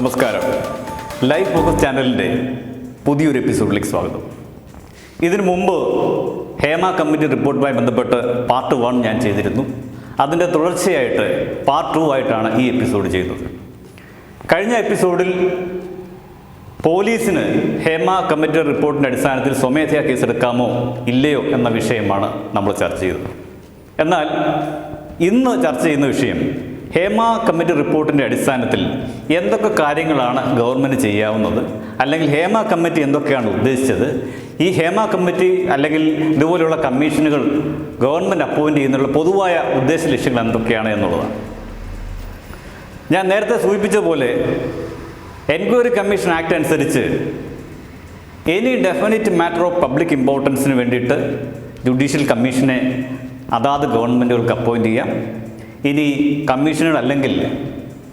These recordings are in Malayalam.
നമസ്കാരം. ലൈഫ് ഫോക്കസ് ചാനലിന്റെ പുതിയൊരു എപ്പിസോഡിലേക്ക് സ്വാഗതം. ഇതിനു മുമ്പ് ഹേമ കമ്മിറ്റി റിപ്പോർട്ടുമായി ബന്ധപ്പെട്ട് പാർട്ട് വൺ ഞാൻ ചെയ്തിരുന്നു. അതിന്റെ തുടർച്ചയായിട്ട് പാർട്ട് ടു ആയിട്ടാണ് ഈ എപ്പിസോഡ് ചെയ്തത്. കഴിഞ്ഞ എപ്പിസോഡിൽ പോലീസിന് ഹേമ കമ്മിറ്റി റിപ്പോർട്ടിന്റെ അടിസ്ഥാനത്തിൽ സ്വമേധയാ കേസെടുക്കാമോ ഇല്ലയോ എന്ന വിഷയമാണ് നമ്മൾ ചർച്ച ചെയ്തത്. എന്നാൽ ഇന്ന് ചർച്ച ചെയ്യുന്ന വിഷയം ഹേമ കമ്മിറ്റി റിപ്പോർട്ടിന്റെ അടിസ്ഥാനത്തിൽ എന്തൊക്കെ കാര്യങ്ങളാണ് ഗവൺമെന്റ് ചെയ്യാവുന്നത്? അല്ലെങ്കിൽ ഹേമ കമ്മിറ്റി എന്തൊക്കെയാണ് ഉദ്ദേശിച്ചത്? ഈ ഹേമ കമ്മിറ്റി അല്ലെങ്കിൽ ഇതുപോലെയുള്ള കമ്മീഷനുകൾ ഗവൺമെന്റ് അപ്പോയിന്റ് ചെയ്യുന്നുള്ള പൊതുവായ ഉദ്ദേശ ലക്ഷ്യങ്ങൾ എന്തൊക്കെയാണ് എന്നുള്ളതാണ്. ഞാൻ നേരത്തെ സൂചിപ്പിച്ച പോലെ എൻക്വയറി കമ്മീഷൻ ആക്ട് അനുസരിച്ച് any definite matter of public ഇമ്പോർട്ടൻസിന് വേണ്ടിയിട്ട് ജുഡീഷ്യൽ കമ്മീഷനെ അതാത് ഗവൺമെന്റുകൾക്ക് അപ്പോയിന്റ് ചെയ്യാം. ഇനി കമ്മീഷനുകൾ അല്ലെങ്കിൽ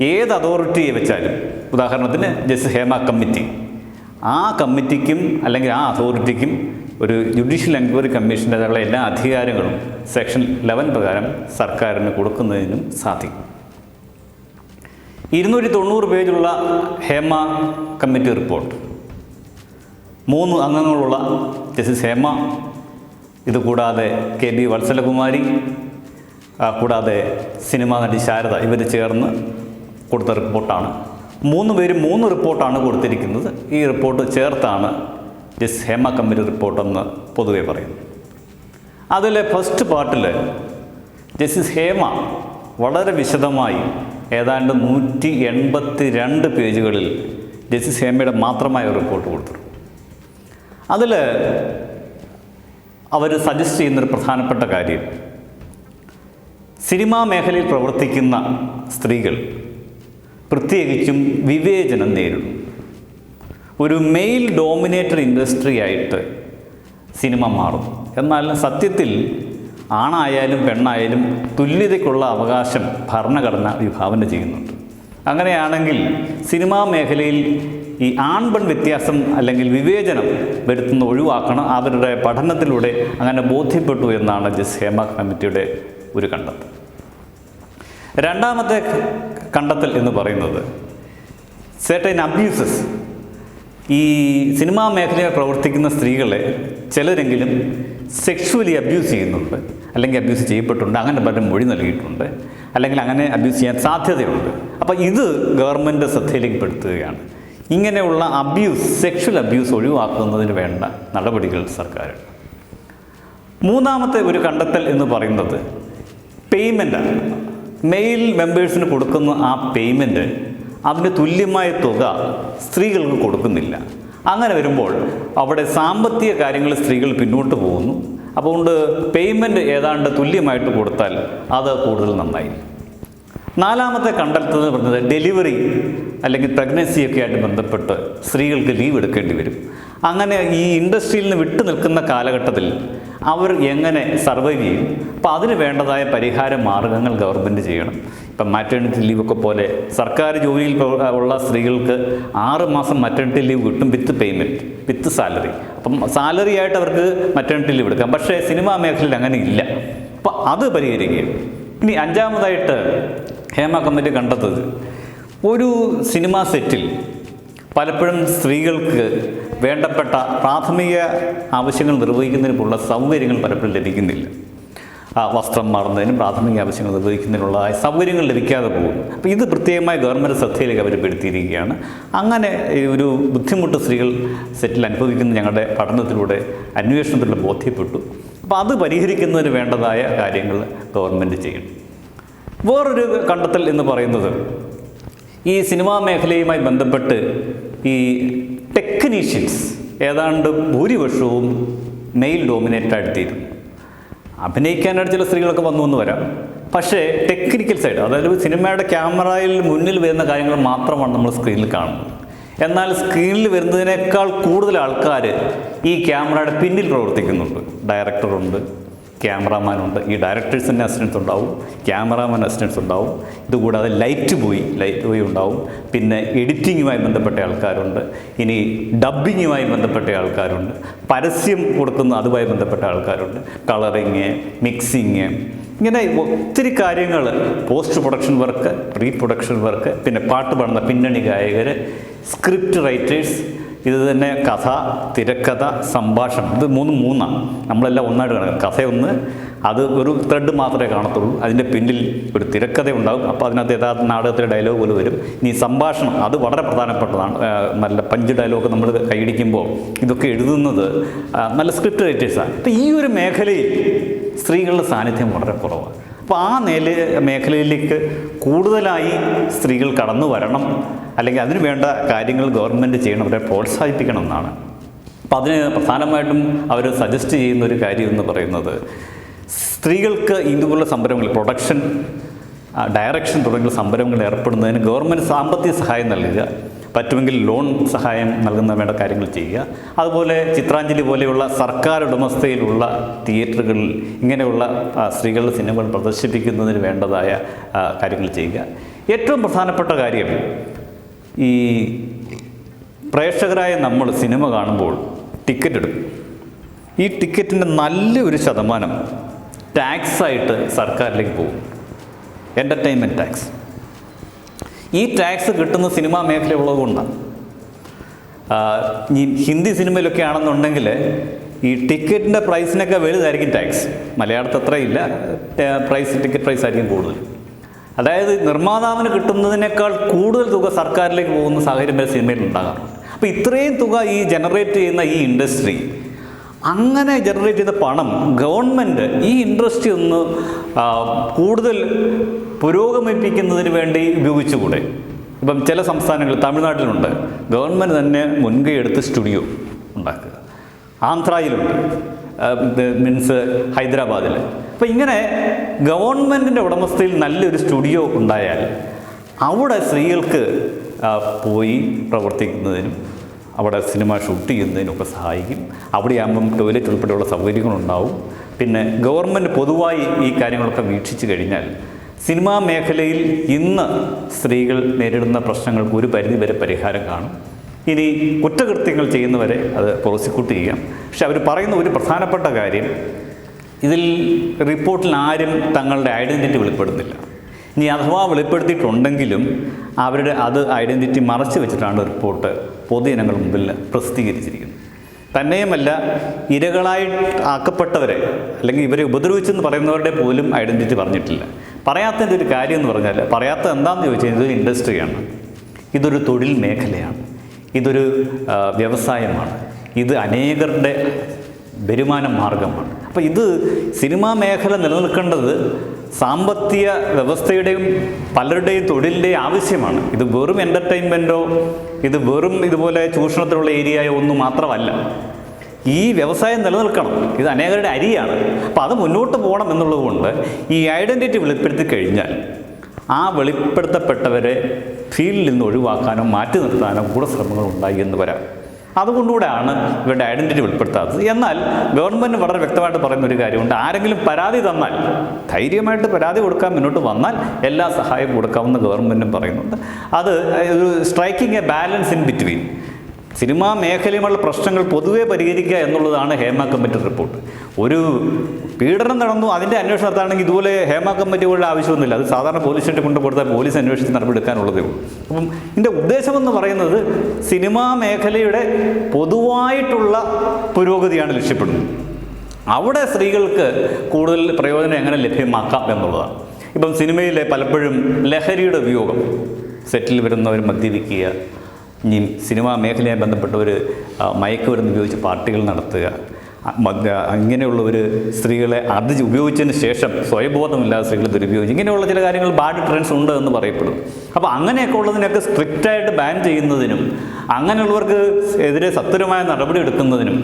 ഏത് അതോറിറ്റിയെ വെച്ചാലും ഉദാഹരണത്തിന് ജസ്റ്റിസ് ഹേമ കമ്മിറ്റി ആ കമ്മിറ്റിക്കും അല്ലെങ്കിൽ ആ അതോറിറ്റിക്കും ഒരു ജുഡീഷ്യൽ എൻക്വയറി കമ്മീഷന്റെതായുള്ള എല്ലാ അധികാരങ്ങളും സെക്ഷൻ ലെവൻ പ്രകാരം സർക്കാരിന് കൊടുക്കുന്നതിനും സാധിക്കും. ഇരുന്നൂറ്റി തൊണ്ണൂറ് പേജുള്ള ഹേമ കമ്മിറ്റി റിപ്പോർട്ട്. മൂന്ന് അംഗങ്ങളുള്ള ജസ്റ്റിസ് ഹേമ ഇതുകൂടാതെ കെ ബി വത്സലകുമാരി കൂടാതെ സിനിമാ നടി ശാരദ ഇവർ ചേർന്ന് കൊടുത്ത റിപ്പോർട്ടാണ്. മൂന്ന് പേര് മൂന്ന് റിപ്പോർട്ടാണ് കൊടുത്തിരിക്കുന്നത്. ഈ റിപ്പോർട്ട് ചേർത്താണ് ജസ് ഹേമ കമ്മിറ്റി റിപ്പോർട്ടെന്ന് പൊതുവെ പറയുന്നു. അതിലെ ഫസ്റ്റ് പാർട്ടിൽ ജസ്റ്റിസ് ഹേമ വളരെ വിശദമായി ഏതാണ്ട് നൂറ്റി എൺപത്തി രണ്ട് പേജുകളിൽ ജസ്റ്റിസ് ഹേമയുടെ മാത്രമായ റിപ്പോർട്ട് കൊടുത്തു അതിൽ അവർ സജസ്റ്റ് ചെയ്യുന്നൊരു പ്രധാനപ്പെട്ട കാര്യം സിനിമാ മേഖലയിൽ പ്രവർത്തിക്കുന്ന സ്ത്രീകൾ പ്രത്യേകിച്ചും വിവേചനം നേരിടും ഒരു മെയിൽ ഡോമിനേറ്റഡ് ഇൻഡസ്ട്രി ആയിട്ട് സിനിമ മാറും എന്നാൽ സത്യത്തിൽ ആണായാലും പെണ്ണായാലും തുല്യതയ്ക്കുള്ള അവകാശം ഭരണഘടന വിഭാവന ചെയ്യുന്നുണ്ട്. അങ്ങനെയാണെങ്കിൽ സിനിമാ മേഖലയിൽ ഈ ആൺപൺ വ്യത്യാസം അല്ലെങ്കിൽ വിവേചനം വരുത്തുന്ന ഒഴിവാക്കണം. അവരുടെ പഠനത്തിലൂടെ അങ്ങനെ ബോധ്യപ്പെട്ടു എന്നാണ് ജസ് ഹേമ കമ്മിറ്റിയുടെ ഒരു കണ്ടെത്തൽ. രണ്ടാമത്തെ കണ്ടെത്തൽ എന്ന് പറയുന്നത് സെർട്ടൈൻ അബ്യൂസസ് ഈ സിനിമാ മേഖലയിൽ പ്രവർത്തിക്കുന്ന സ്ത്രീകളെ ചിലരെങ്കിലും സെക്ഷുവലി അബ്യൂസ് ചെയ്യുന്നുണ്ട് അല്ലെങ്കിൽ അബ്യൂസ് ചെയ്യപ്പെട്ടുണ്ട് അങ്ങനെ പലരും മൊഴി നൽകിയിട്ടുണ്ട് അല്ലെങ്കിൽ അങ്ങനെ അബ്യൂസ് ചെയ്യാൻ സാധ്യതയുണ്ട്. അപ്പോൾ ഇത് ഗവൺമെന്റ് ശ്രദ്ധയിലേക്ക് പെടുത്തുകയാണ്. ഇങ്ങനെയുള്ള അബ്യൂസ് സെക്ഷൽ അബ്യൂസ് ഒഴിവാക്കുന്നതിന് വേണ്ട നടപടികൾ സർക്കാർ മൂന്നാമത്തെ ഒരു കണ്ടെത്തൽ എന്ന് പറയുന്നത് പേയ്മെന്റാണ് മെയിൽ മെമ്പേഴ്സിന് കൊടുക്കുന്ന ആ പേയ്മെന്റ് അതിന് തുല്യമായ തുക സ്ത്രീകൾക്ക് കൊടുക്കുന്നില്ല. അങ്ങനെ വരുമ്പോൾ അവിടെ സാമ്പത്തിക കാര്യങ്ങൾ സ്ത്രീകൾ പിന്നോട്ട് പോകുന്നു. അതുകൊണ്ട് പേയ്മെന്റ് ഏതാണ്ട് തുല്യമായിട്ട് കൊടുത്താൽ അത് കൂടുതൽ നന്നായി നാലാമത്തെ കണ്ടെത്തുന്നത് പറഞ്ഞത് ഡെലിവറി അല്ലെങ്കിൽ പ്രഗ്നൻസിയൊക്കെ ആയിട്ട് ബന്ധപ്പെട്ട് സ്ത്രീകൾക്ക് ലീവ് എടുക്കേണ്ടി വരും. അങ്ങനെ ഈ ഇൻഡസ്ട്രിയിൽ നിന്ന് വിട്ടു നിൽക്കുന്ന കാലഘട്ടത്തിൽ അവർ എങ്ങനെ സർവൈവ് ചെയ്യും? അപ്പോൾ അതിന് വേണ്ടതായ പരിഹാര മാർഗങ്ങൾ ഗവൺമെന്റ് ചെയ്യണം. ഇപ്പം മാറ്റേണിറ്റി ഒക്കെ പോലെ സർക്കാർ ജോലിയിൽ ഉള്ള സ്ത്രീകൾക്ക് ആറ് മാസം മറ്റേണിറ്റി ലീവ് കിട്ടും വിത്ത് പേയ്മെന്റ് വിത്ത് സാലറി അപ്പം സാലറി ആയിട്ട് അവർക്ക് മറ്റേണിറ്റി ലീവ് എടുക്കാം. പക്ഷേ സിനിമാ മേഖലയിൽ അങ്ങനെ ഇല്ല. അപ്പോൾ അത് പരിഹരിക്കുകയും ഇനി അഞ്ചാമതായിട്ട് ഹേമ കമ്മിറ്റി കണ്ടെത്തത് ഒരു സിനിമാ സെറ്റിൽ പലപ്പോഴും സ്ത്രീകൾക്ക് വേണ്ടപ്പെട്ട പ്രാഥമിക ആവശ്യങ്ങൾ നിർവഹിക്കുന്നതിനുള്ള സൗകര്യങ്ങൾ പലപ്പോഴും ലഭിക്കുന്നില്ല. വസ്ത്രം മാറുന്നതിനും പ്രാഥമിക ആവശ്യങ്ങൾ നിർവഹിക്കുന്നതിനുള്ള സൗകര്യങ്ങൾ ലഭിക്കാതെ പോകുന്നു. അപ്പോൾ ഇത് പ്രത്യേകമായി ഗവൺമെന്റ് ശ്രദ്ധയിലേക്ക് അവർ പെടുത്തിയിരിക്കുകയാണ്. അങ്ങനെ ഒരു ബുദ്ധിമുട്ട് സ്ത്രീകൾ സെറ്റിൽ അനുഭവിക്കുന്ന ഞങ്ങളുടെ പഠനത്തിലൂടെ അന്വേഷണത്തിലൂടെ ബോധ്യപ്പെട്ടു. അപ്പോൾ അത് പരിഹരിക്കുന്നതിന് വേണ്ടതായ കാര്യങ്ങൾ ഗവൺമെന്റ് ചെയ്യണം. വേറൊരു കണ്ടെത്തൽ എന്ന് പറയുന്നത് ഈ സിനിമാ മേഖലയുമായി ബന്ധപ്പെട്ട് ഈ ടെക്നീഷ്യൻസ് ഏതാണ്ട് ഭൂരിപക്ഷവും മെയിൽ ഡോമിനേറ്റ് തീരും അഭിനയിക്കാനായിട്ട് ചില സ്ത്രീകളൊക്കെ വന്നു എന്ന് വരാം. പക്ഷേ ടെക്നിക്കൽ സൈഡ് അതായത് സിനിമയുടെ ക്യാമറയിൽ മുന്നിൽ വരുന്ന കാര്യങ്ങൾ മാത്രമാണ് നമ്മൾ സ്ക്രീനിൽ കാണുന്നത്. എന്നാൽ സ്ക്രീനിൽ വരുന്നതിനേക്കാൾ കൂടുതൽ ആൾക്കാർ ഈ ക്യാമറയുടെ പിന്നിൽ പ്രവർത്തിക്കുന്നുണ്ട്. ഡയറക്ടറുണ്ട് ക്യാമറാമാനുണ്ട്. ഈ ഡയറക്ടേഴ്സിന്റെ അസിസ്റ്റൻസ് ഉണ്ടാവും ക്യാമറാമാൻ അസിസ്റ്റൻസ് ഉണ്ടാവും. ഇതുകൂടാതെ ലൈറ്റ് ബോയ് ലൈറ്റ് ബോയ് ഉണ്ടാവും. പിന്നെ എഡിറ്റിങ്ങുമായി ബന്ധപ്പെട്ട ആൾക്കാരുണ്ട്. ഇനി ഡബ്ബിങ്ങുമായി ബന്ധപ്പെട്ട ആൾക്കാരുണ്ട്. പരസ്യം കൊടുക്കുന്ന അതുമായി ബന്ധപ്പെട്ട ആൾക്കാരുണ്ട്. കളറിങ് മിക്സിങ് ഇങ്ങനെ ഒത്തിരി കാര്യങ്ങൾ. Post production work pre production work പിന്നെ പാട്ട് പാടുന്ന പിന്നണി ഗായകർ സ്ക്രിപ്റ്റ് റൈറ്റേഴ്സ് ഇത് തന്നെ കഥ തിരക്കഥ സംഭാഷണം. ഇത് മൂന്ന് മൂന്നാണ്. നമ്മളെല്ലാം ഒന്നായിട്ട് കാണുക കഥയൊന്ന് അത് ഒരു ത്രെഡ് മാത്രമേ കാണത്തുള്ളൂ. അതിന്റെ പിന്നിൽ ഒരു തിരക്കഥ ഉണ്ടാകും. അപ്പോൾ അതിനകത്ത് യഥാർത്ഥ നാടകത്തിലെ ഡയലോഗ് പോലെ വരും. ഇനി സംഭാഷണം അത് വളരെ പ്രധാനപ്പെട്ടതാണ്. നല്ല പഞ്ച് ഡയലോഗ് നമ്മൾ കൈയടിക്കുമ്പോൾ ഇതൊക്കെ എഴുതുന്നത് നല്ല സ്ക്രിപ്റ്റ് റൈറ്റേഴ്സാണ് അപ്പോൾ ഈ ഒരു മേഖലയിൽ സ്ത്രീകളുടെ സാന്നിധ്യം വളരെ കുറവാണ്. അപ്പോൾ ആ നില മേഖലയിലേക്ക് കൂടുതലായി സ്ത്രീകൾ കടന്നു വരണം. അല്ലെങ്കിൽ അതിന് വേണ്ട കാര്യങ്ങൾ ഗവൺമെന്റ് ചെയ്യണം. അവരെ പ്രോത്സാഹിപ്പിക്കണം എന്നാണ്. അപ്പോൾ അതിന് പ്രധാനമായിട്ടും അവർ സജസ്റ്റ് ചെയ്യുന്ന ഒരു കാര്യം എന്ന് പറയുന്നത് സ്ത്രീകൾക്ക് ഇതുപോലുള്ള സംരംഭങ്ങൾ പ്രൊഡക്ഷൻ ഡയറക്ഷൻ തുടങ്ങിയ സംരംഭങ്ങളിൽ ഏർപ്പെടുന്നതിന് ഗവൺമെന്റ് സാമ്പത്തിക സഹായം നൽകുക. പറ്റുമെങ്കിൽ ലോൺ സഹായം നൽകുന്ന വേണ്ട കാര്യങ്ങൾ ചെയ്യുക. അതുപോലെ ചിത്രാഞ്ജലി പോലെയുള്ള സർക്കാർ ഉടമസ്ഥയിലുള്ള തിയേറ്ററുകളിൽ ഇങ്ങനെയുള്ള സ്ത്രീകളുടെ സിനിമകൾ പ്രദർശിപ്പിക്കുന്നതിന് വേണ്ടതായ കാര്യങ്ങൾ ചെയ്യുക. ഏറ്റവും പ്രധാനപ്പെട്ട കാര്യം ഈ പ്രേക്ഷകരായ നമ്മൾ സിനിമ കാണുമ്പോൾ ടിക്കറ്റ് എടുക്കും. ഈ ടിക്കറ്റിന്റെ നല്ലൊരു ശതമാനം ടാക്സായിട്ട് സർക്കാരിലേക്ക് പോകും. എന്റർടൈൻമെന്റ് ടാക്സ് ഈ ടാക്സ് കിട്ടുന്ന സിനിമാ മേഖല ഉള്ളതുകൊണ്ടാണ് ഈ ഹിന്ദി സിനിമയിലൊക്കെ ആണെന്നുണ്ടെങ്കിൽ ഈ ടിക്കറ്റിന്റെ പ്രൈസിനൊക്കെ വലുതായിരിക്കും ടാക്സ് മലയാളത്തിൽ അത്രയില്ല പ്രൈസ് ടിക്കറ്റ് പ്രൈസ് ആയിരിക്കും കൂടുതൽ. അതായത് നിർമ്മാതാവിന് കിട്ടുന്നതിനേക്കാൾ കൂടുതൽ തുക സർക്കാരിലേക്ക് പോകുന്ന സാഹചര്യം വരെ സിനിമയിൽ ഉണ്ടാകാറുണ്ട്. അപ്പോൾ ഇത്രയും തുക ഈ ജനറേറ്റ് ചെയ്യുന്ന ഈ ഇൻഡസ്ട്രി അങ്ങനെ ജനറേറ്റ് ചെയ്ത പണം ഗവൺമെന്റ് ഈ ഇൻഡസ്ട്രി ഒന്ന് കൂടുതൽ പുരോഗമിപ്പിക്കുന്നതിന് വേണ്ടി ഉപയോഗിച്ചുകൂടെ? ഇപ്പം ചില സംസ്ഥാനങ്ങൾ തമിഴ്നാട്ടിലുണ്ട്. ഗവൺമെന്റ് തന്നെ മുൻകൈ എടുത്ത് സ്റ്റുഡിയോ ഉണ്ടാക്കുക. ആന്ധ്രയിലുണ്ട്. മീൻസ് ഹൈദരാബാദിൽ അപ്പോൾ ഇങ്ങനെ ഗവൺമെന്റിന്റെ ഉടമസ്ഥയിൽ നല്ലൊരു സ്റ്റുഡിയോ ഉണ്ടായാൽ അവിടെ സ്ത്രീകൾക്ക് പോയി പ്രവർത്തിക്കുന്നതിനും അവിടെ സിനിമ ഷൂട്ട് ചെയ്യുന്നതിനൊക്കെ സഹായിക്കും. അവിടെയാകുമ്പം ടോയ്ലറ്റ് ഉൾപ്പെടെയുള്ള സൗകര്യങ്ങളുണ്ടാവും. പിന്നെ ഗവൺമെന്റ് പൊതുവായി ഈ കാര്യങ്ങളൊക്കെ വീക്ഷിച്ചു കഴിഞ്ഞാൽ സിനിമാ മേഖലയിൽ ഇന്ന് സ്ത്രീകൾ നേരിടുന്ന പ്രശ്നങ്ങൾക്ക് ഒരു പരിധിവരെ പരിഹാരം കാണും. ഇനി കുറ്റകൃത്യങ്ങൾ ചെയ്യുന്നവരെ അത് പ്രോസിക്യൂട്ട് ചെയ്യാം. പക്ഷെ അവർ പറയുന്ന ഒരു പ്രധാനപ്പെട്ട കാര്യം ഇതിൽ റിപ്പോർട്ടിൽ ആരും തങ്ങളുടെ ഐഡന്റിറ്റി വെളിപ്പെടുന്നില്ല ഇനി അഥവാ വെളിപ്പെടുത്തിയിട്ടുണ്ടെങ്കിലും അവരുടെ അത് ഐഡന്റിറ്റി മറച്ചു വെച്ചിട്ടാണ് റിപ്പോർട്ട് പൊതുജനങ്ങൾ മുമ്പിൽ പ്രസിദ്ധീകരിച്ചിരിക്കുന്നത്. തന്നെയുമല്ല ഇരകളായി ആക്കപ്പെട്ടവരെ അല്ലെങ്കിൽ ഇവരെ ഉപദ്രവിച്ചെന്ന് പറയുന്നവരുടെ പോലും ഐഡന്റിറ്റി പറഞ്ഞിട്ടില്ല. പറയാത്തതിന്റെ ഒരു കാര്യം എന്ന് പറഞ്ഞാൽ പറയാത്ത എന്താണെന്ന് ചോദിച്ചാൽ ഇതൊരു ഇൻഡസ്ട്രിയാണ്. ഇതൊരു തൊഴിൽ മേഖലയാണ്. ഇതൊരു വ്യവസായമാണ്. ഇത് അനേകരുടെ വരുമാന മാർഗമാണ്. അപ്പോൾ ഇത് സിനിമാ മേഖല നിലനിൽക്കേണ്ടത് സാമ്പത്തിക വ്യവസ്ഥയുടെയും പലരുടെയും തൊഴിലിന്റെയും ആവശ്യമാണ്. ഇത് വെറും എന്റർടൈൻമെന്റോ ഇത് വെറും ഇതുപോലെ ചൂഷണത്തിലുള്ള ഏരിയയോ ഒന്നും മാത്രമല്ല. ഈ വ്യവസായം നിലനിൽക്കണം. ഇത് അനേകരുടെ അരിയാണ്. അപ്പോൾ അത് മുന്നോട്ട് പോകണം എന്നുള്ളതുകൊണ്ട് ഈ ഐഡന്റിറ്റി വെളിപ്പെടുത്തി കഴിഞ്ഞാൽ ആ വെളിപ്പെടുത്തപ്പെട്ടവരെ ഫീൽഡിൽ നിന്ന് ഒഴിവാക്കാനോ മാറ്റി നിർത്താനോ കൂടെ ശ്രമങ്ങൾ ഉണ്ടായി എന്ന് വരാം. അതുകൊണ്ടുകൂടെയാണ് ഇവരുടെ ഐഡന്റിറ്റി വെളിപ്പെടുത്താത്തത്. എന്നാൽ ഗവൺമെന്റ് വളരെ വ്യക്തമായിട്ട് പറയുന്ന ഒരു കാര്യമുണ്ട്. ആരെങ്കിലും പരാതി തന്നാൽ ധൈര്യമായിട്ട് പരാതി കൊടുക്കാൻ മുന്നോട്ട് വന്നാൽ എല്ലാ സഹായവും കൊടുക്കാമെന്ന് ഗവൺമെന്റും പറയുന്നുണ്ട്. അത് ഒരു striking a balance in between cinema മേഖലയുമുള്ള പ്രശ്നങ്ങൾ പൊതുവെ പരിഹരിക്കുക എന്നുള്ളതാണ് ഹേമ കമ്മിറ്റി റിപ്പോർട്ട്. ഒരു പീഡനം നടന്നു അതിന്റെ അന്വേഷണം നടത്താണെങ്കിൽ ഇതുപോലെ ഹേമ കമ്മിറ്റികളുടെ ആവശ്യമൊന്നുമില്ല. അത് സാധാരണ പോലീസ് സ്റ്റേഷൻ കൊണ്ട് കൊടുത്താൽ പോലീസ് അന്വേഷിച്ച് നടപടിയെടുക്കാനുള്ളതേ ഉള്ളൂ. അപ്പം ഇതിന്റെ ഉദ്ദേശമെന്ന് പറയുന്നത് സിനിമാ മേഖലയുടെ പൊതുവായിട്ടുള്ള പുരോഗതിയാണ് ലക്ഷ്യപ്പെടുന്നത്. അവിടെ സ്ത്രീകൾക്ക് കൂടുതൽ പ്രയോജനം എങ്ങനെ ലഭ്യമാക്കാം എന്നുള്ളതാണ്. ഇപ്പം സിനിമയിലെ പലപ്പോഴും ലഹരിയുടെ ഉപയോഗം സെറ്റിൽ വരുന്നവർ മദ്യപിക്കുക ഇനി സിനിമാ മേഖലയുമായി ഒരു മയക്കുമരുന്ന് ഉപയോഗിച്ച് പാർട്ടികൾ നടത്തുക. അങ്ങനെയുള്ള ഒരു സ്ത്രീകളെ അത് ഉപയോഗിച്ചതിന് ശേഷം സ്വയബോധമില്ലാതെ സ്ത്രീകൾ ദുരുപയോഗിച്ചു ഇങ്ങനെയുള്ള ചില കാര്യങ്ങൾ ബാഡ് ട്രെൻഡ്സ് ഉണ്ട് എന്ന് പറയപ്പെടുന്നു അപ്പോൾ അങ്ങനെയൊക്കെ ഉള്ളതിനൊക്കെ സ്ട്രിക്റ്റായിട്ട് ബാൻ ചെയ്യുന്നതിനും അങ്ങനെയുള്ളവർക്ക് എതിരെ സത്വരമായ നടപടി എടുക്കുന്നതിനും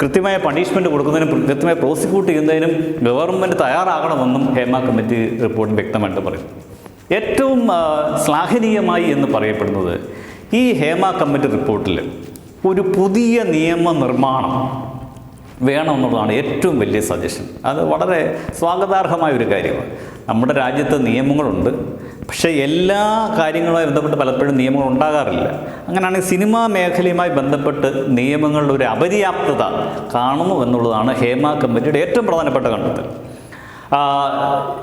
കൃത്യമായ പണിഷ്മെന്റ് കൊടുക്കുന്നതിനും കൃത്യമായി പ്രോസിക്യൂട്ട് ചെയ്യുന്നതിനും ഗവൺമെന്റ് തയ്യാറാകണമെന്നും ഹേമ കമ്മിറ്റി റിപ്പോർട്ട് വ്യക്തമായിട്ട് പറയും. ഏറ്റവും ശ്ലാഘനീയമായി എന്ന് പറയപ്പെടുന്നത് ഈ ഹേമ കമ്മിറ്റി റിപ്പോർട്ടിൽ ഒരു പുതിയ നിയമനിർമ്മാണം വേണമെന്നുള്ളതാണ് ഏറ്റവും വലിയ സജഷൻ. അത് വളരെ സ്വാഗതാർഹമായ ഒരു കാര്യമാണ്. നമ്മുടെ രാജ്യത്ത് നിയമങ്ങളുണ്ട്. പക്ഷേ എല്ലാ കാര്യങ്ങളുമായി ബന്ധപ്പെട്ട് പലപ്പോഴും നിയമങ്ങൾ ഉണ്ടാകാറില്ല. അങ്ങനെയാണെങ്കിൽ സിനിമാ മേഖലയുമായി ബന്ധപ്പെട്ട് നിയമങ്ങളുടെ ഒരു അപര്യാപ്തത കാണുന്നു എന്നുള്ളതാണ് ഹേമ കമ്മിറ്റിയുടെ ഏറ്റവും പ്രധാനപ്പെട്ട കണ്ടെത്തൽ.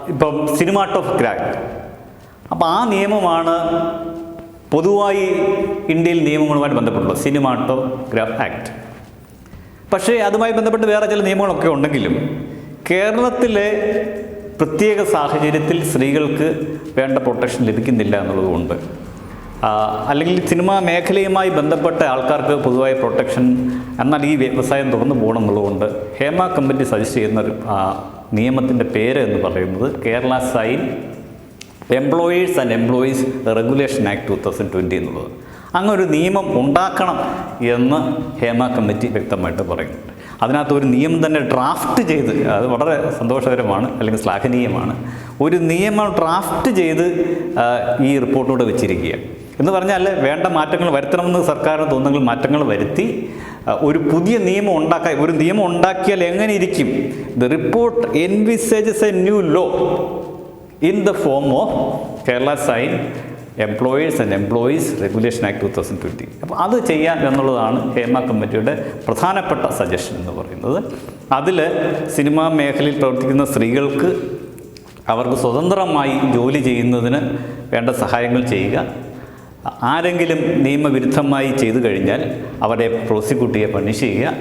ഇപ്പം സിനിമാറ്റോഗ്രാഫ് ആക്ട് അപ്പോൾ ആ നിയമമാണ് പൊതുവായി ഇന്ത്യയിൽ നിയമങ്ങളുമായി ബന്ധപ്പെട്ടുള്ളത് സിനിമാറ്റോഗ്രാഫ് ആക്ട് പക്ഷേ അതുമായി ബന്ധപ്പെട്ട് വേറെ ചില നിയമങ്ങളൊക്കെ ഉണ്ടെങ്കിലും കേരളത്തിലെ പ്രത്യേക സാഹചര്യത്തിൽ സ്ത്രീകൾക്ക് വേണ്ട പ്രൊട്ടക്ഷൻ ലഭിക്കുന്നില്ല എന്നുള്ളതുകൊണ്ട് അല്ലെങ്കിൽ സിനിമാ മേഖലയുമായി ബന്ധപ്പെട്ട ആൾക്കാർക്ക് പൊതുവായ പ്രൊട്ടക്ഷൻ എന്നാൽ ഈ വ്യവസായം തുറന്നു പോകണം എന്നുള്ളതുകൊണ്ട് ഹേമ കമ്മിറ്റി സജസ്റ്റ് ചെയ്യുന്ന ഒരു നിയമത്തിന്റെ പേര് എന്ന് പറയുന്നത് Kerala cine employees and employees regulation act two thousand twenty എന്നുള്ളത്. അങ്ങനെ ഒരു നിയമം ഉണ്ടാക്കണം എന്ന് ഹേമ കമ്മിറ്റി വ്യക്തമായിട്ട് പറയുന്നുണ്ട്. അതിനകത്ത് ഒരു നിയമം തന്നെ ഡ്രാഫ്റ്റ് ചെയ്ത് അത് വളരെ സന്തോഷകരമാണ് അല്ലെങ്കിൽ ശ്ലാഘനീയമാണ്. ഒരു നിയമം ഡ്രാഫ്റ്റ് ചെയ്ത് ഈ റിപ്പോർട്ടോട് വെച്ചിരിക്കുക. എന്ന് പറഞ്ഞാൽ വേണ്ട മാറ്റങ്ങൾ വരുത്തണമെന്ന് സർക്കാരിന് തോന്നുന്നെങ്കിൽ മാറ്റങ്ങൾ വരുത്തി ഒരു പുതിയ നിയമം ഉണ്ടാക്കാൻ ഒരു നിയമം ഉണ്ടാക്കിയാൽ എങ്ങനെ ഇരിക്കും? The report envisages a new law in the form of Kerala cine employers and employees regulation act two thousand twenty അപ്പോൾ അത് ചെയ്യാൻ എന്നുള്ളതാണ് ഹേമ കമ്മിറ്റിയുടെ പ്രധാനപ്പെട്ട സജഷൻ എന്ന് പറയുന്നത്. അതിൽ സിനിമാ മേഖലയിൽ പ്രവർത്തിക്കുന്ന സ്ത്രീകൾക്ക് അവർക്ക് സ്വതന്ത്രമായി ജോലി ചെയ്യുന്നതിന് വേണ്ട സഹായങ്ങൾ ചെയ്യുക. ആരെങ്കിലും നിയമവിരുദ്ധമായി ചെയ്തു കഴിഞ്ഞാൽ അവരെ പ്രോസിക്യൂട്ട് ചെയ്യുക പണിഷ് ചെയ്യുക.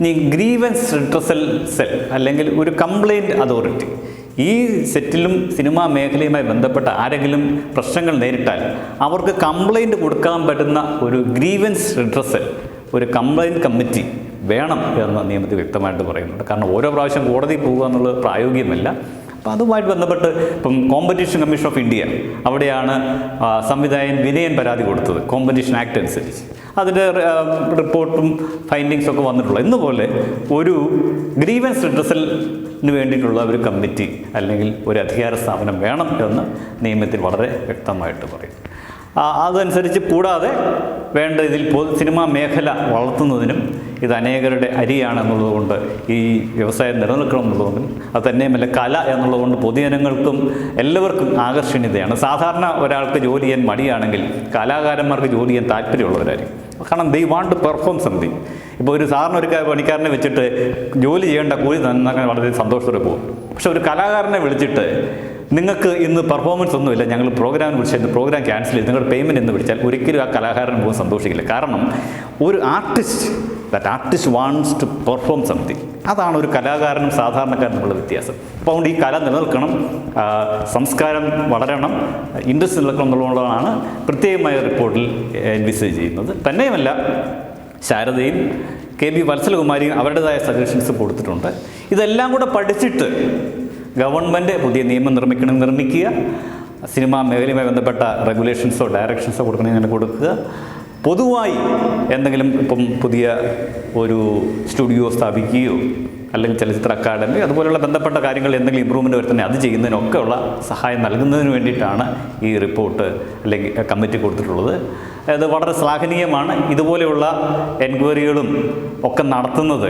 ഇനി ഗ്രീവൻസ് റിട്രസൽ സെൽ അല്ലെങ്കിൽ ഒരു കംപ്ലയിന്റ് അതോറിറ്റി ഈ സെറ്റിലും സിനിമാ മേഖലയുമായി ബന്ധപ്പെട്ട ആരെങ്കിലും പ്രശ്നങ്ങൾ നേരിട്ടാൽ അവർക്ക് കംപ്ലൈന്റ് കൊടുക്കാൻ പറ്റുന്ന ഒരു ഗ്രീവൻസ് റിഡ്രസൽ ഒരു കംപ്ലൈന്റ് കമ്മിറ്റി വേണം എന്ന് നിയമത്തിൽ വ്യക്തമായിട്ട് പറയുന്നുണ്ട്. കാരണം ഓരോ പ്രാവശ്യം കോടതി പോകുക എന്നുള്ളത് പ്രായോഗികമല്ല. അപ്പോൾ അതുമായിട്ട് ബന്ധപ്പെട്ട് ഇപ്പം കോമ്പറ്റീഷൻ കമ്മീഷൻ ഓഫ് ഇന്ത്യ അവിടെയാണ് സംവിധായൻ വിനയൻ പരാതി കൊടുത്തത് കോമ്പറ്റീഷൻ ആക്ട് അനുസരിച്ച്. അതിന്റെ റിപ്പോർട്ടും ഫൈൻഡിങ്സും ഒക്കെ വന്നിട്ടുള്ളത്. ഇന്നുപോലെ ഒരു ഗ്രീവൻസ് റിഡ്രസലിന് വേണ്ടിയിട്ടുള്ള ഒരു കമ്മിറ്റി അല്ലെങ്കിൽ ഒരു അധികാര സ്ഥാപനം വേണം എന്ന് നിയമത്തിൽ വളരെ വ്യക്തമായിട്ട് പറയും. അതനുസരിച്ച് കൂടാതെ വേണ്ട ഇതിൽ സിനിമാ മേഖല വളർത്തുന്നതിനും ഇത് അനേകരുടെ അരിയാണ് എന്നുള്ളതുകൊണ്ട് ഈ വ്യവസായം നിലനിൽക്കണം എന്നുള്ളതുകൊണ്ടും അത് തന്നെയുമല്ല കല എന്നുള്ളതുകൊണ്ട് പൊതുജനങ്ങൾക്കും എല്ലാവർക്കും ആകർഷണീയതയാണ്. സാധാരണ ഒരാൾക്ക് ജോലി ചെയ്യാൻ മടിയാണെങ്കിൽ കലാകാരന്മാർക്ക് ജോലി ചെയ്യാൻ താല്പര്യമുള്ളവരായിരിക്കും. കാരണം ദൈ വാണ്ട് പെർഫോം സംതിങ് ഇപ്പോൾ ഒരു സാറിന് ഒരു പണിക്കാരനെ വെച്ചിട്ട് ജോലി ചെയ്യേണ്ട കൂലി നന്നാക്കാൻ വളരെ സന്തോഷത്തോടെ പോകും. പക്ഷെ ഒരു കലാകാരനെ വിളിച്ചിട്ട് നിങ്ങൾക്ക് ഇന്ന് പെർഫോമൻസ് ഒന്നുമില്ല ഞങ്ങൾ പ്രോഗ്രാമിന് വിളിച്ചാൽ പ്രോഗ്രാം ക്യാൻസൽ ചെയ്ത് നിങ്ങളുടെ പേയ്മെന്റ് എന്ന് വിളിച്ചാൽ ഒരിക്കലും ആ കലാകാരൻ പോകും സന്തോഷിക്കില്ല. കാരണം ഒരു artist that artist wants to perform something അതാണ് ഒരു കലാകാരനും സാധാരണക്കാരനും തമ്മിലുള്ള വ്യത്യാസം. അപ്പോൾ അതുകൊണ്ട് ഈ കല നിലനിൽക്കണം സംസ്കാരം വളരണം ഇൻഡസ്ട്രി നിലനിൽക്കണം എന്നുള്ളതാണ് പ്രത്യേകമായ റിപ്പോർട്ടിൽ എൻവിസേജ് ചെയ്യുന്നത്. തന്നെയുമല്ല ശാരദയും കെ ബി വത്സലകുമാരിയും അവരുടേതായ സജഷൻസ് കൊടുത്തിട്ടുണ്ട്. ഇതെല്ലാം കൂടെ പഠിച്ചിട്ട് ഗവൺമെന്റ് പുതിയ നിയമം നിർമ്മിക്കണം നിർമ്മിക്കുക. സിനിമാ മേഖലയുമായി ബന്ധപ്പെട്ട റെഗുലേഷൻസോ ഡയറക്ഷൻസോ കൊടുക്കണമെങ്കിൽ കൊടുക്കുക. പൊതുവായി എന്തെങ്കിലും ഇപ്പം പുതിയ ഒരു സ്റ്റുഡിയോ സ്ഥാപിക്കുകയോ അല്ലെങ്കിൽ ചലച്ചിത്ര അക്കാദമി അതുപോലുള്ള ബന്ധപ്പെട്ട കാര്യങ്ങൾ എന്തെങ്കിലും ഇമ്പ്രൂവ്മെന്റ് വരുത്തണേ അത് ചെയ്യുന്നതിനൊക്കെയുള്ള സഹായം നൽകുന്നതിന് വേണ്ടിയിട്ടാണ് ഈ റിപ്പോർട്ട് അല്ലെങ്കിൽ കമ്മിറ്റി കൊടുത്തിട്ടുള്ളത്. അത് വളരെ ശ്ലാഘനീയമാണ്. ഇതുപോലെയുള്ള എൻക്വയറികളും ഒക്കെ നടത്തുന്നത്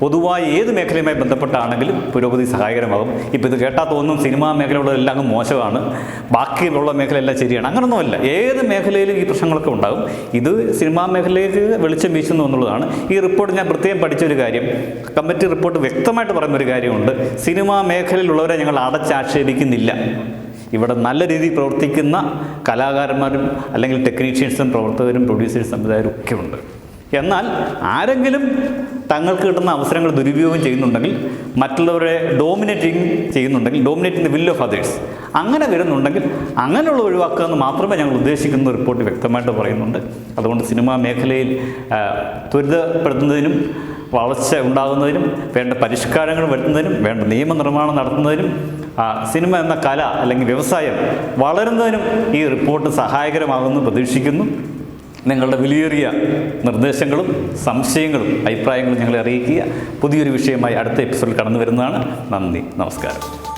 പൊതുവായി ഏത് മേഖലയുമായി ബന്ധപ്പെട്ടാണെങ്കിലും പുരോഗതി സഹായകരമാകും. ഇപ്പോൾ ഇത് കേട്ടാൽ തോന്നും സിനിമാ മേഖലയുള്ളതെല്ലാം അങ്ങ് മോശമാണ്. ബാക്കിയുള്ള മേഖലയെല്ലാം ശരിയാണ്. അങ്ങനൊന്നുമല്ല. ഏത് മേഖലയിലും ഈ പ്രശ്നങ്ങളൊക്കെ ഉണ്ടാകും. ഇത് സിനിമാ മേഖലയിലേക്ക് വെളിച്ചം വീശുന്നു എന്നുള്ളതാണ്. ഈ റിപ്പോർട്ട് ഞാൻ പ്രത്യേകം പഠിച്ചൊരു കാര്യം. കമ്മിറ്റി റിപ്പോർട്ട് വ്യക്തമായിട്ട് പറയുന്ന ഒരു കാര്യമുണ്ട്. സിനിമാ മേഖലയിലുള്ളവരെ ഞങ്ങൾ അടച്ചാക്ഷേപിക്കുന്നില്ല. ഇവിടെ നല്ല രീതിയിൽ പ്രവർത്തിക്കുന്ന കലാകാരന്മാരും അല്ലെങ്കിൽ ടെക്നീഷ്യൻസും പ്രവർത്തകരും പ്രൊഡ്യൂസേഴ്സ് സംവിധായകരും ഒക്കെ ഉണ്ട്. എന്നാൽ ആരെങ്കിലും തങ്ങൾക്ക് കിട്ടുന്ന അവസരങ്ങൾ ദുരുപയോഗം ചെയ്യുന്നുണ്ടെങ്കിൽ മറ്റുള്ളവരെ ഡോമിനേറ്റിംഗ് ചെയ്യുന്നുണ്ടെങ്കിൽ dominating the will of others അങ്ങനെ വരുന്നുണ്ടെങ്കിൽ അങ്ങനെയുള്ള ഒഴിവാക്കുക എന്ന് മാത്രമേ ഞങ്ങൾ ഉദ്ദേശിക്കുന്ന റിപ്പോർട്ട് വ്യക്തമായിട്ട് പറയുന്നുണ്ട്. അതുകൊണ്ട് സിനിമാ മേഖലയിൽ ത്വരിതപ്പെടുത്തുന്നതിനും വളർച്ച ഉണ്ടാകുന്നതിനും വേണ്ട പരിഷ്കാരങ്ങൾ വരുത്തുന്നതിനും വേണ്ട നിയമനിർമ്മാണം നടത്തുന്നതിനും സിനിമ എന്ന കല അല്ലെങ്കിൽ വ്യവസായം വളരുന്നതിനും ഈ റിപ്പോർട്ട് സഹായകരമാകുമെന്ന് പ്രതീക്ഷിക്കുന്നു. നിങ്ങളുടെ വിലയേറിയ നിർദ്ദേശങ്ങളും സംശയങ്ങളും അഭിപ്രായങ്ങളും ഞങ്ങളെ അറിയിക്കുക. പുതിയൊരു വിഷയമായി അടുത്ത എപ്പിസോഡിൽ കടന്നു വരുന്നതാണ് നന്ദി. നമസ്കാരം.